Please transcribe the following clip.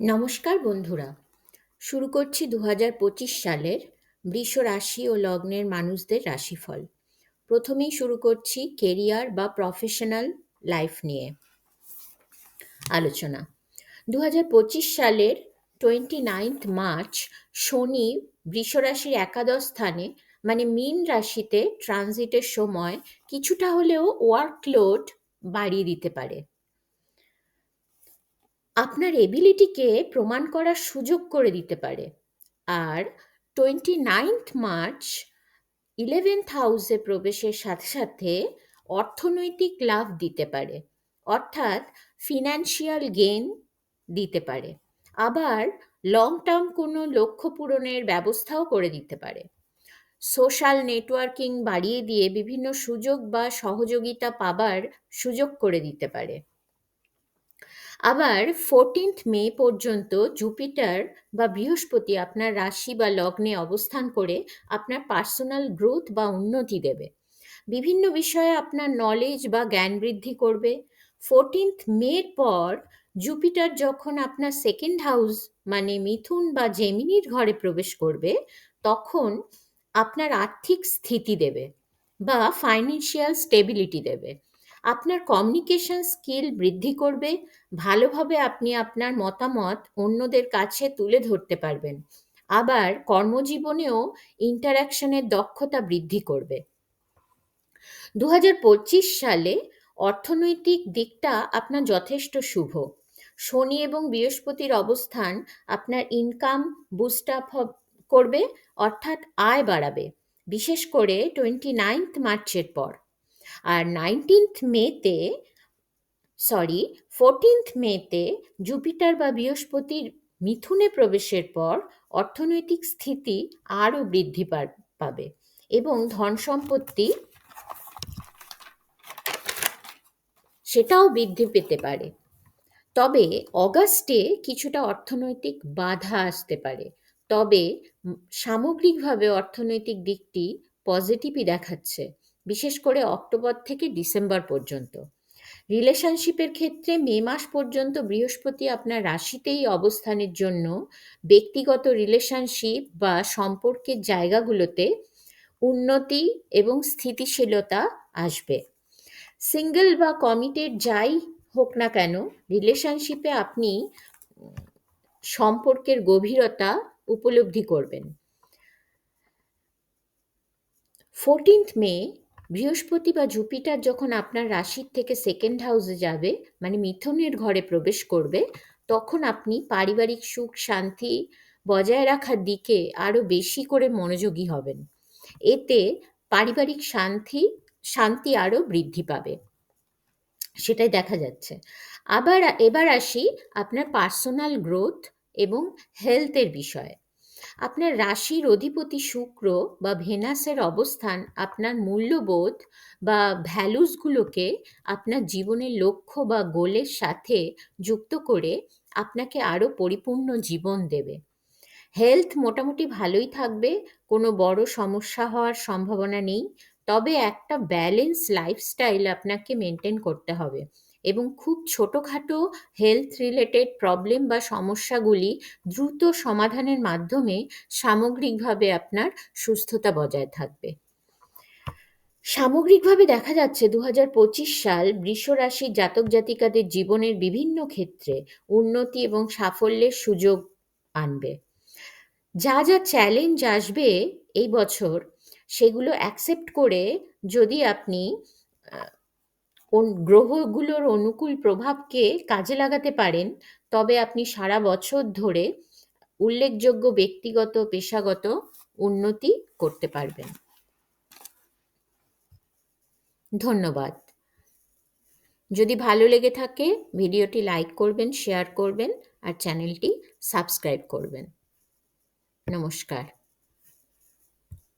নমস্কার বন্ধুরা। শুরু করছি দু হাজার পঁচিশ সালের বৃষ রাশি ও লগ্নের মানুষদের রাশিফল। প্রথমেই শুরু করছি কেরিয়ার বা প্রফেশনাল লাইফ নিয়ে আলোচনা। দু হাজার পঁচিশ সালের টোয়েন্টি নাইনথ মার্চ শনি বৃষ রাশির একাদশ স্থানে মানে মিন রাশিতে ট্রানজিটের সময় কিছুটা হলেও ওয়ার্কলোড বাড়িয়ে দিতে পারে। আপনার এবিলিটিকে প্রমাণ করার সুযোগ করে দিতে পারে। আর টোয়েন্টি নাইনথ মার্চ ইলেভেন্থ হাউসে প্রবেশের সাথে সাথে অর্থনৈতিক লাভ দিতে পারে। অর্থাৎ ফিনান্সিয়াল গেন দিতে পারে। আবার লং টার্ম কোনো লক্ষ্য পূরণের ব্যবস্থাও করে দিতে পারে। সোশ্যাল নেটওয়ার্কিং বাড়িয়ে দিয়ে বিভিন্ন সুযোগ বা সহযোগিতা পাবার সুযোগ করে দিতে পারে। আবার ফোরটিন্থ মে পর্যন্ত জুপিটার বা বৃহস্পতি আপনার রাশি বা লগ্নে অবস্থান করে আপনার পার্সোনাল গ্রোথ বা উন্নতি দেবে। বিভিন্ন বিষয়ে আপনার নলেজ বা জ্ঞান বৃদ্ধি করবে। ফোরটিন্থ মের পর জুপিটার যখন আপনার সেকেন্ড হাউস মানে মিথুন বা জেমিনির ঘরে প্রবেশ করবে, তখন আপনার আর্থিক স্থিতি দেবে বা ফাইন্যান্সিয়াল স্টেবিলিটি দেবে। আপনার কমিউনিকেশন স্কিল বৃদ্ধি করবে, ভালোভাবে আপনি আপনার মতামত অন্যদের কাছে তুলে ধরতে পারবেন। আবার কর্মজীবনেও ইন্টারাকশনের দক্ষতা বৃদ্ধি করবে। দু হাজার পঁচিশ সালে অর্থনৈতিক দিকটা আপনার যথেষ্ট শুভ। শনি এবং বৃহস্পতির অবস্থান আপনার ইনকাম বুস্ট আপ করবে, অর্থাৎ আয় বাড়াবে। বিশেষ করে টোয়েন্টি নাইনথ মার্চের পর। আর নাইনটিন্থ মেতে সরি ফোরটিন্থ মেতে জুপিটার বা বৃহস্পতির মিথুনে প্রবেশের পর অর্থনৈতিক স্থিতি আরও বৃদ্ধি পাবে এবং ধন সম্পত্তি সেটাও বৃদ্ধি পেতে পারে। তবে অগাস্টে কিছুটা অর্থনৈতিক বাধা আসতে পারে। তবে সামগ্রিকভাবে অর্থনৈতিক দিকটি পজিটিভই দেখাচ্ছে। বিশেষ করে অক্টোবর থেকে ডিসেম্বর পর্যন্ত। রিলেশনশিপের ক্ষেত্রে মে মাস পর্যন্ত বৃহস্পতি আপনার রাশিতেই অবস্থানের জন্য ব্যক্তিগত রিলেশনশিপ বা সম্পর্কের জায়গাগুলোতে উন্নতি এবং স্থিতিশীলতা আসবে। সিঙ্গেল বা কমিটেড যাই হোক না কেন, রিলেশনশিপে আপনি সম্পর্কের গভীরতা উপলব্ধি করবেন। ফোরটিন্থ মে বৃহস্পতি বা জুপিটার যখন আপনার রাশির থেকে সেকেন্ড হাউসে যাবে মানে মিথুনের ঘরে প্রবেশ করবে, তখন আপনি পারিবারিক সুখ, শান্তি বজায় রাখার দিকে আরও বেশি করে মনোযোগী হবেন। এতে পারিবারিক শান্তি শান্তি আরও বৃদ্ধি পাবে। সেটাই দেখা যাচ্ছে। আবার, এবার আসি আপনার পার্সোনাল গ্রোথ এবং হেলথের বিষয়ে। আপনার রাশির অধিপতি শুক্র বা ভেনাসের অবস্থান, আপনার মূল্যবোধ বা ভ্যালুসগুলোকে আপনার জীবনের লক্ষ্য বা গোলের সাথে যুক্ত করে আপনাকে আরও পরিপূর্ণ জীবন দেবে। হেলথ মোটামুটি ভালোই থাকবে, কোনো বড় সমস্যা হওয়ার সম্ভাবনা নেই, তবে একটা ব্যালেন্স লাইফস্টাইল আপনাকে মেনটেন করতে হবে। এবং খুব ছোটোখাটো হেলথ রিলেটেড প্রবলেম বা সমস্যাগুলি দ্রুত সমাধানের মাধ্যমে সামগ্রিকভাবে আপনার সুস্থতা বজায় থাকবে। সামগ্রিকভাবে দেখা যাচ্ছে দু হাজার পঁচিশ সাল বৃষ রাশির জাতক জাতিকাদের জীবনের বিভিন্ন ক্ষেত্রে উন্নতি এবং সাফল্যের সুযোগ আনবে। যা যা চ্যালেঞ্জ আসবে এই বছর সেগুলো অ্যাকসেপ্ট করে যদি আপনি গ্রহগুলোর অনুকূল প্রভাবকে কাজে লাগাতে পারেন, তবে আপনি সারা বছর ধরে উল্লেখযোগ্য ব্যক্তিগত, পেশাগত উন্নতি করতে পারবেন। ধন্যবাদ। যদি ভালো লেগে থাকে, ভিডিওটি লাইক করবেন, শেয়ার করবেন আর চ্যানেলটি সাবস্ক্রাইব করবেন। নমস্কার।